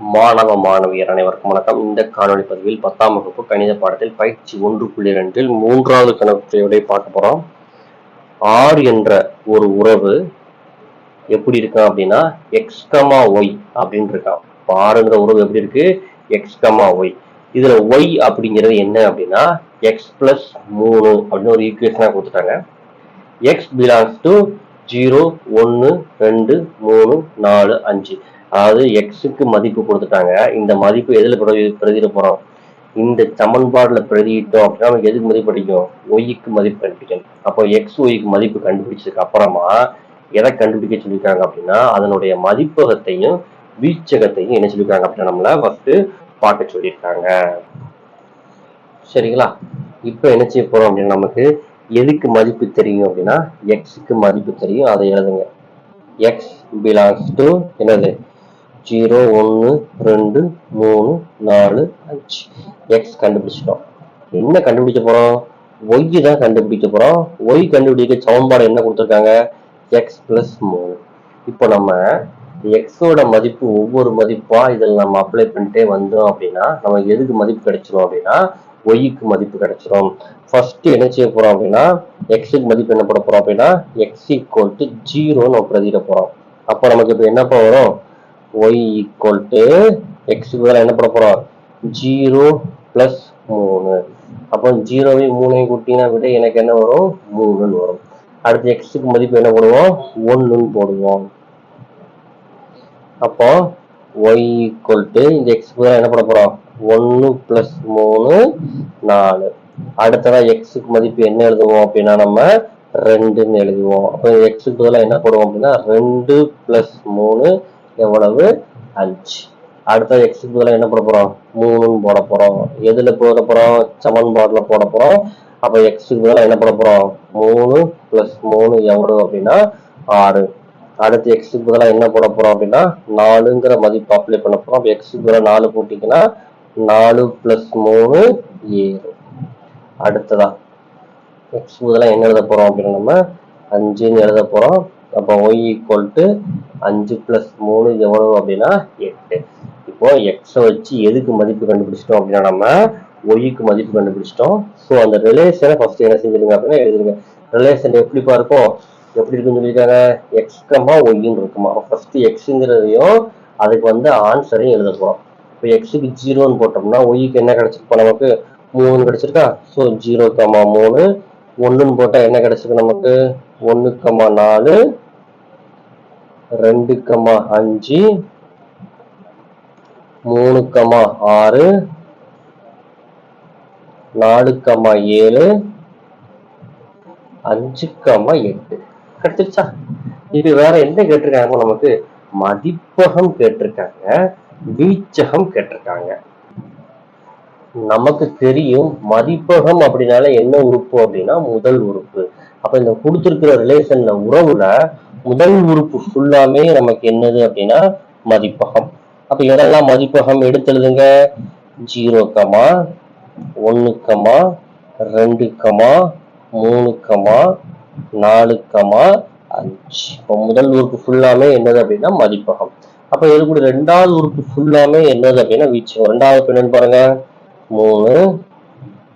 மாணவ மாணவியர் அனைவருக்கும் வணக்கம். இந்த காணொளி பதிவில் பத்தாம் வகுப்பு கணித பாடத்தில் பயிற்சி ஒன்று புள்ளி ரெண்டில் மூன்றாவது கணக்குடைய பார்க்க போறோம். ஆர் என்ற ஒரு உறவு எப்படி இருக்கான் அப்படின்னா எக்ஸ்கமா ஒய் அப்படின்னு இருக்கான். இப்போ ஆறுங்கிற உறவு எப்படி இருக்கு? எக்ஸ்கமா ஒய் இதுல ஒய் அப்படிங்கிறது என்ன அப்படின்னா எக்ஸ் பிளஸ் மூணு அப்படின்னு ஒரு ஈக்குவேஷனாக கொடுத்துட்டாங்க. எக்ஸ் பிலாங்ஸ் டு ஜீரோ ஒன்று ரெண்டு மூணு நாலு அஞ்சு. அதாவது எக்ஸுக்கு மதிப்பு கொடுத்துட்டாங்க. இந்த மதிப்பு எதில் பிரதி பிரதியிட போகிறோம் இந்த சமன்பாடில் பிரதியிட்டோம் அப்படின்னா நமக்கு எதுக்கு மதிப்பு கிடைக்கும்? ஒய்க்கு மதிப்பு கண்டுபிடிக்கணும். அப்போ எக்ஸ் ஒய்க்கு மதிப்பு கண்டுபிடிச்சதுக்கு அப்புறமா எதை கண்டுபிடிக்க சொல்லியிருக்காங்க அப்படின்னா அதனுடைய மதிப்பகத்தையும் வீச்சகத்தையும் என்ன சொல்லியிருக்காங்க அப்படின்னா நம்மளை ஃபஸ்ட்டு பார்க்க சொல்லியிருக்காங்க. சரிங்களா? இப்போ என்ன செய்ய போகிறோம் அப்படின்னா நமக்கு எதுக்கு மதிப்பு தெரியும் அப்படின்னா எக்ஸுக்கு மதிப்பு தெரியும் அதை எழுதுங்க. எக்ஸ் பிலாங்ஸ் டு என்னது? ஜீரோ ஒன்று ரெண்டு மூணு நாலு அஞ்சு. எக்ஸ் கண்டுபிடிச்சிட்டோம். என்ன கண்டுபிடிக்க போகிறோம் ஒய் தான் கண்டுபிடிக்க போகிறோம் ஒய் கண்டுபிடிக்க சமன்பாடு என்ன கொடுத்துருக்காங்க? எக்ஸ் பிளஸ் மூணு. இப்போ நம்ம எக்ஸோட மதிப்பு ஒவ்வொரு மதிப்பாக இதில் நம்ம அப்ளை பண்ணிட்டே வந்தோம் அப்படின்னா நமக்கு எதுக்கு மதிப்பு கிடைச்சிரும் அப்படின்னா ஒய்க்கு மதிப்பு கிடைச்சிரும். ஃபர்ஸ்ட் என்ன செய்ய போகிறோம் அப்படின்னா எக்ஸுக்கு மதிப்பு என்ன போட போகிறோம் அப்படின்னா எக்ஸ் ஈக்குவல் டு ஜீரோன்னு நம்ம பிரதியிட போகிறோம் அப்போ நமக்கு இப்போ என்னப்பா வரும்? ஒய் ஈக்குவல் டு எக்ஸுக்கு பதிலாக என்ன பண்ண போறோம்? ஜீரோ ப்ளஸ் மூணு. அப்போ ஜீரோவை மூணையும் கூட்டினா விட எனக்கு என்ன வரும்? மூணுன்னு வரும். அடுத்து எக்ஸுக்கு மதிப்பு என்ன போடுவோம்? ஒன்றுன்னு போடுவோம். அப்போ ஒய் ஈக்குவல் டு இந்த எக்ஸுக்கு பதிலாக என்ன பண்ண போறோம்? ஒன்று ப்ளஸ் மூணு நாலு. அடுத்ததான் எக்ஸுக்கு மதிப்பு என்ன எழுதுவோம் அப்படின்னா நம்ம ரெண்டுன்னு எழுதுவோம். அப்போ எக்ஸுக்கு பதிலாக என்ன போடுவோம் அப்படின்னா ரெண்டு ப்ளஸ் மூணு எவ்வளவு? அஞ்சு. அடுத்த எக்ஸுக்கு பதிலாக என்ன போட போறோம்? மூணுன்னு போட போறோம். எதுல போட போறோம்? சமன்பாடுல போட போறோம். அப்போ எக்ஸுக்கு பதிலாக என்ன போட போறோம்? மூணு பிளஸ் மூணு எவ்வளவு அப்படின்னா ஆறு. அடுத்து எக்ஸுக்கு பதிலாக என்ன போட போறோம் அப்படின்னா நாலுங்கிற மதிப்பு அப்ளை பண்ண போறோம். அப்போ எக்ஸுக்கு பதிலாக நாலு போட்டிங்கன்னா நாலு பிளஸ் மூணு ஏழு அடுத்ததா எக்ஸ் பதிலாக என்ன எழுத போறோம் அப்படின்னா நம்ம அஞ்சுன்னு எழுத போறோம். அப்போ ஒய் ஈக்குவல் டு அஞ்சு பிளஸ் மூணு எவ்வளவு அப்படின்னா எட்டு. இப்போ எக்ஸை வச்சு எதுக்கு மதிப்பு கண்டுபிடிச்சிட்டோம் அப்படின்னா நம்ம ஒய்க்கு மதிப்பு கண்டுபிடிச்சிட்டோம். ஸோ அந்த ரிலேஷனை ஃபர்ஸ்ட் என்ன செஞ்சிருங்க அப்படின்னா எழுதிருங்க. ரிலேஷன் எப்படிப்பா இருக்கும்? எப்படி இருக்குன்னு சொல்லியிருக்காங்க? எக்ஸ்கமா ஒய்ன்னு இருக்குமா? ஃபர்ஸ்ட் எக்ஸுங்கிறதையும் அதுக்கு வந்து ஆன்சரையும் எழுத போறோம். இப்போ எக்ஸுக்கு ஜீரோன்னு போட்டோம்னா ஒய்க்கு என்ன கிடைச்சிருப்போம் நமக்கு? மூணு கிடைச்சிருக்கா? ஸோ ஜீரோ கம்மா மூணு ஒன்றுன்னு போட்டால் என்ன கிடைச்சிருக்கு நமக்கு? ஒன்று கமா நாலு ரெண்டு கமா அஞ்சு மூணு கமா ஆறு நாலு கமா ஏழு அஞ்சு கமா எட்டு. கிடைச்சிருச்சா? இது வேற என்ன கேட்டிருக்காங்க? நமக்கு மதிப்பகம் கேட்டிருக்காங்க வீச்சகம் கேட்டிருக்காங்க. நமக்கு தெரியும் மதிப்பகம் அப்படின்னால என்ன உறுப்பு அப்படின்னா முதல் உறுப்பு. அப்ப இந்த கொடுத்துருக்கிற ரிலேஷன்ல உறவுல முதல் உறுப்பு ஃபுல்லாமே நமக்கு என்னது அப்படின்னா மதிப்பகம். அப்ப எதெல்லாம் மதிப்பகம் எடுத்து எழுதுங்க ஜீரோ கமா ஒன்னு கமா ரெண்டு கமா மூணு கமா நாலு கமா அஞ்சு. இப்போ முதல் உறுப்பு ஃபுல்லாமே என்னது அப்படின்னா மதிப்பகம். அப்ப இது கூட ரெண்டாவது உறுப்பு ஃபுல்லாமே என்னது அப்படின்னா வீச்சு. ரெண்டாவது என்னன்னு பாருங்க. மூணு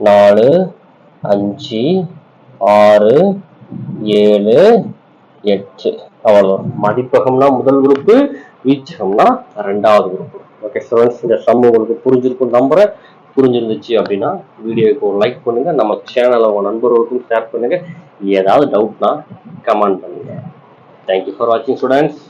நாலு அஞ்சு ஆறு ஏழு எட்டு. அவ்வளோதான் மதிப்பகம்னா முதல் குரூப்பு வீச்சகம்னா ரெண்டாவது குரூப் ஓகே ஸ்டூடெண்ட்ஸ் இந்த சம் உங்களுக்கு புரிஞ்சிருக்கும் நம்புறேன் புரிஞ்சிருந்துச்சு அப்படின்னா வீடியோக்கு ஒரு லைக் பண்ணுங்க. நம்ம சேனலை உங்கள் நண்பர்களுக்கும் ஷேர் பண்ணுங்க. ஏதாவது டவுட்னா கமெண்ட் பண்ணுங்க. தேங்க்யூ ஃபார் வாட்சிங் ஸ்டூடெண்ட்ஸ்